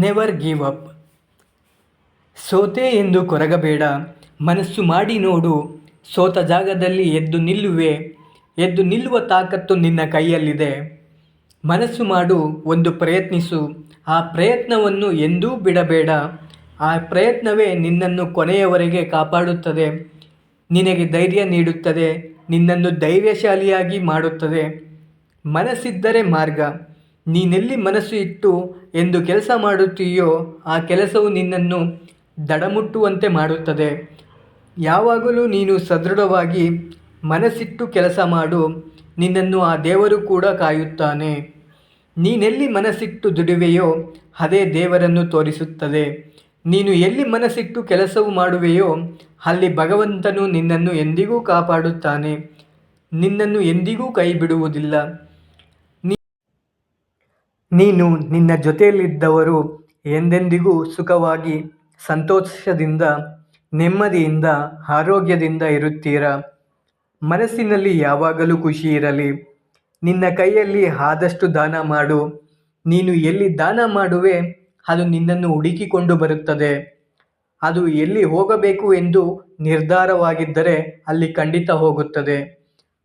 Never give up ಸೋತೆ ಎಂದು ಕೊರಗಬೇಡ. ಮನಸ್ಸು ಮಾಡಿ ನೋಡು. ಸೋತ ಜಾಗದಲ್ಲಿ ಎದ್ದು ನಿಲ್ಲುವೆ. ಎದ್ದು ನಿಲ್ಲುವ ತಾಕತ್ತು ನಿನ್ನ ಕೈಯಲ್ಲಿದೆ. ಮನಸ್ಸು ಮಾಡು, ಒಂದು ಪ್ರಯತ್ನಿಸು. ಆ ಪ್ರಯತ್ನವನ್ನು ಎಂದೂ ಬಿಡಬೇಡ. ಆ ಪ್ರಯತ್ನವೇ ನಿನ್ನನ್ನು ಕೊನೆಯವರೆಗೆ ಕಾಪಾಡುತ್ತದೆ. ನಿನಗೆ ಧೈರ್ಯ ನೀಡುತ್ತದೆ. ನಿನ್ನನ್ನು ಧೈರ್ಯಶಾಲಿಯಾಗಿ ಮಾಡುತ್ತದೆ. ಮನಸ್ಸಿದ್ದರೆ ಮಾರ್ಗ. ನೀನೆಲ್ಲಿ ಮನಸ್ಸು ಇಟ್ಟು ಎಂದು ಕೆಲಸ ಮಾಡುತ್ತೀಯೋ, ಆ ಕೆಲಸವು ನಿನ್ನನ್ನು ದಡಮುಟ್ಟುವಂತೆ ಮಾಡುತ್ತದೆ. ಯಾವಾಗಲೂ ನೀನು ಸದೃಢವಾಗಿ ಮನಸ್ಸಿಟ್ಟು ಕೆಲಸ ಮಾಡು, ನಿನ್ನನ್ನು ಆ ದೇವರು ಕೂಡ ಕಾಯುತ್ತಾನೆ. ನೀನೆಲ್ಲಿ ಮನಸ್ಸಿಟ್ಟು ದುಡಿವೆಯೋ, ಅದೇ ದೇವರನ್ನು ತೋರಿಸುತ್ತದೆ. ನೀನು ಎಲ್ಲಿ ಮನಸ್ಸಿಟ್ಟು ಕೆಲಸವು ಮಾಡುವೆಯೋ, ಅಲ್ಲಿ ಭಗವಂತನು ನಿನ್ನನ್ನು ಎಂದಿಗೂ ಕಾಪಾಡುತ್ತಾನೆ. ನಿನ್ನನ್ನು ಎಂದಿಗೂ ಕೈ ಬಿಡುವುದಿಲ್ಲ ನೀನು ನಿನ್ನ ಜೊತೆಯಲ್ಲಿದ್ದವರು ಎಂದೆಂದಿಗೂ ಸುಖವಾಗಿ, ಸಂತೋಷದಿಂದ, ನೆಮ್ಮದಿಯಿಂದ, ಆರೋಗ್ಯದಿಂದ ಇರುತ್ತೀರ? ಮನಸ್ಸಿನಲ್ಲಿ ಯಾವಾಗಲೂ ಖುಷಿ ಇರಲಿ. ನಿನ್ನ ಕೈಯಲ್ಲಿ ಆದಷ್ಟು ದಾನ ಮಾಡು. ನೀನು ಎಲ್ಲಿ ದಾನ ಮಾಡುವೆ, ಅದು ನಿನ್ನನ್ನು ಹುಡುಕಿಕೊಂಡು ಬರುತ್ತದೆ. ಅದು ಎಲ್ಲಿ ಹೋಗಬೇಕು ಎಂದು ನಿರ್ಧಾರವಾಗಿದ್ದರೆ ಅಲ್ಲಿ ಖಂಡಿತ ಹೋಗುತ್ತದೆ.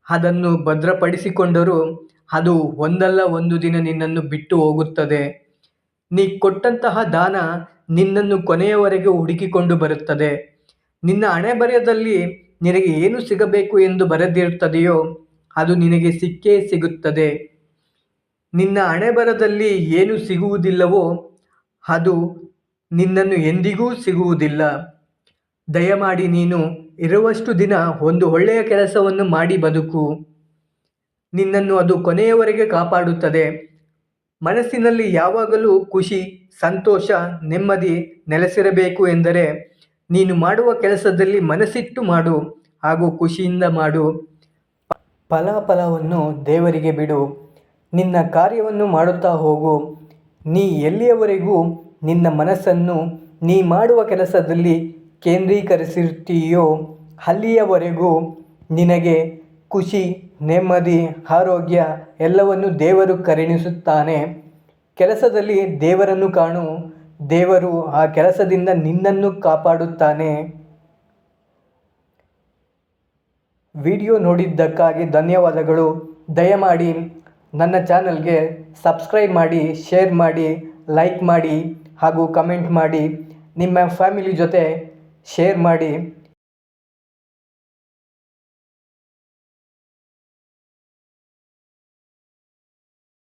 ಅದನ್ನು ಭದ್ರಪಡಿಸಿಕೊಂಡರೂ ಅದು ಒಂದಲ್ಲ ಒಂದು ದಿನ ನಿನ್ನನ್ನು ಬಿಟ್ಟು ಹೋಗುತ್ತದೆ. ನೀ ಕೊಟ್ಟಂತಹ ದಾನ ನಿನ್ನನ್ನು ಕೊನೆಯವರೆಗೆ ಹುಡುಕಿಕೊಂಡು ಬರುತ್ತದೆ. ನಿನ್ನ ಹಣೆಬರಹದಲ್ಲಿ ನಿನಗೆ ಏನು ಸಿಗಬೇಕು ಎಂದು ಬರೆದಿರುತ್ತದೆಯೋ ಅದು ನಿನಗೆ ಸಿಕ್ಕೇ ಸಿಗುತ್ತದೆ. ನಿನ್ನ ಹಣೆಬರದಲ್ಲಿ ಏನು ಸಿಗುವುದಿಲ್ಲವೋ ಅದು ನಿನ್ನನ್ನು ಎಂದಿಗೂ ಸಿಗುವುದಿಲ್ಲ. ದಯಮಾಡಿ ನೀನು ಇರುವಷ್ಟು ದಿನ ಒಂದು ಒಳ್ಳೆಯ ಕೆಲಸವನ್ನು ಮಾಡಿ ಬದುಕು. ನಿನ್ನನ್ನು ಅದು ಕೊನೆಯವರೆಗೆ ಕಾಪಾಡುತ್ತದೆ. ಮನಸ್ಸಿನಲ್ಲಿ ಯಾವಾಗಲೂ ಖುಷಿ, ಸಂತೋಷ, ನೆಮ್ಮದಿ ನೆಲೆಸಿರಬೇಕು ಎಂದರೆ ನೀನು ಮಾಡುವ ಕೆಲಸದಲ್ಲಿ ಮನಸ್ಸಿಟ್ಟು ಮಾಡು ಹಾಗೂ ಖುಷಿಯಿಂದ ಮಾಡು. ಫಲಾಫಲವನ್ನು ದೇವರಿಗೆ ಬಿಡು. ನಿನ್ನ ಕಾರ್ಯವನ್ನು ಮಾಡುತ್ತಾ ಹೋಗು. ನೀ ಎಲ್ಲಿಯವರೆಗೂ ನಿನ್ನ ಮನಸ್ಸನ್ನು ನೀ ಮಾಡುವ ಕೆಲಸದಲ್ಲಿ ಕೇಂದ್ರೀಕರಿಸಿರ್ತೀಯೋ ಅಲ್ಲಿಯವರೆಗೂ ನಿನಗೆ ಖುಷಿ, ನೆಮ್ಮದಿ, ಆರೋಗ್ಯ ಎಲ್ಲವನ್ನು ದೇವರು ಕರುಣಿಸುತ್ತಾನೆ. ಕೆಲಸದಲ್ಲಿ ದೇವರನ್ನು ಕಾಣು. ದೇವರು ಆ ಕೆಲಸದಿಂದ ನಿನ್ನನ್ನು ಕಾಪಾಡುತ್ತಾನೆ. ವಿಡಿಯೋ ನೋಡಿದ್ದಕ್ಕಾಗಿ ಧನ್ಯವಾದಗಳು. ದಯಮಾಡಿ ನನ್ನ ಚಾನಲ್ಗೆ ಸಬ್ಸ್ಕ್ರೈಬ್ ಮಾಡಿ, ಶೇರ್ ಮಾಡಿ, ಲೈಕ್ ಮಾಡಿ ಹಾಗೂ ಕಮೆಂಟ್ ಮಾಡಿ. ನಿಮ್ಮ ಫ್ಯಾಮಿಲಿ ಜೊತೆ ಶೇರ್ ಮಾಡಿ.